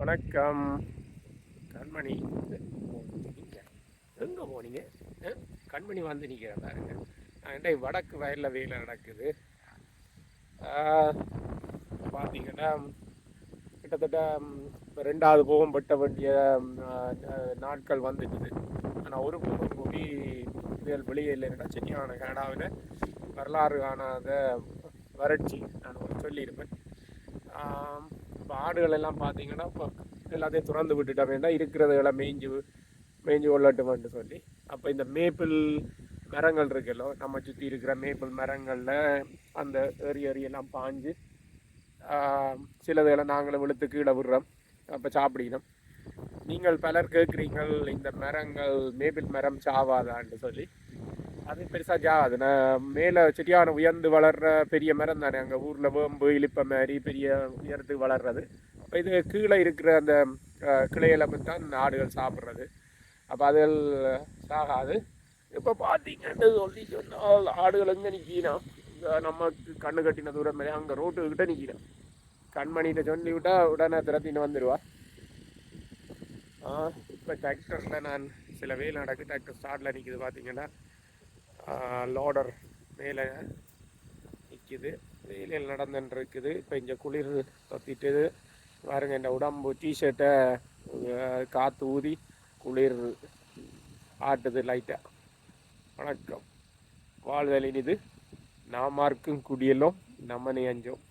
வணக்கம். கண்மணி நீங்க எங்கே போனீங்க? கண்மணி வந்து நிற்கிறேன் பாருங்க. அண்டை வடக்கு வயலில் வெயில் நடக்குது. பார்த்தீங்கன்னா கிட்டத்தட்ட ரெண்டாவது போகம் பட்ட வேண்டிய நாட்கள் வந்துட்டுது ஆனால் ஒரு போகம் கூடி இதுகள் வெளியே இல்லைன்னா சென்னையான கனடாவில் வரலாறு காணாத வறட்சி நான் சொல்லியிருப்பேன். இப்போ ஆடுகள் எல்லாம் பார்த்தீங்கன்னா இப்போ எல்லாத்தையும் திறந்து விட்டுட்டோம் வேண்டாம் இருக்கிறதுகளை மேய்ஞ்சு மேய்ஞ்சு கொள்ளட்டும்னு சொல்லி. அப்போ இந்த மேப்பிள் மரங்கள் இருக்குல்லோ நம்ம சுற்றி இருக்கிற மேப்பிள் மரங்களில் அந்த ஏறி எரியெல்லாம் பாஞ்சு சிலதுகளை நாங்களும் வெளுத்து கீழே விடுறோம். அப்போ சாப்பிடணும். நீங்கள் பலர் கேட்குறீங்கள் இந்த மரங்கள் மேப்பிள் மரம் சாவாதான்னு சொல்லி. அது பெருசாக ஜாகாது. நான் மேலே செட்டியான உயர்ந்து வளர்ற பெரிய மரம் தானே. அங்கே ஊரில் வேம்பு இலிப்ப மாதிரி பெரிய உயரத்துக்கு வளர்றது. அப்போ இது கீழே இருக்கிற அந்த அஹ், தான் ஆடுகள் சாப்பிட்றது. அப்போ அதுகள் சாகாது. இப்போ பார்த்தீங்கன்னு சொல்லி சொன்னால் ஆடுகள் எங்கே நிற்கினா நமக்கு கண்ணு கட்டின தூரம் மாதிரி அங்கே ரோட்டுக்கிட்ட நிற்கிறோம் கண்மணிகிட்ட சொல்லி விட்டா உடனே திறத்தின்னு வந்துடுவா இப்போ டிராக்டரில் நான் சில வேலை நடக்கு டிராக்டர் ஸ்டார்டில் நிற்கிது பார்த்தீங்கன்னா லோடர் மேலே நிற்கிது வெயிலில் நடந்துன்னு இருக்குது இப்போ இங்கே குளிர் தொத்திட்டுது. பாருங்க இந்த உடம்பு டிஷர்ட்டை காற்று ஊதி குளிர் ஆட்டுது லைட்டாக வணக்கம். வாழ்தலின் இது நாமார்க்கும் குடியலும் நம்ம அஞ்சோம்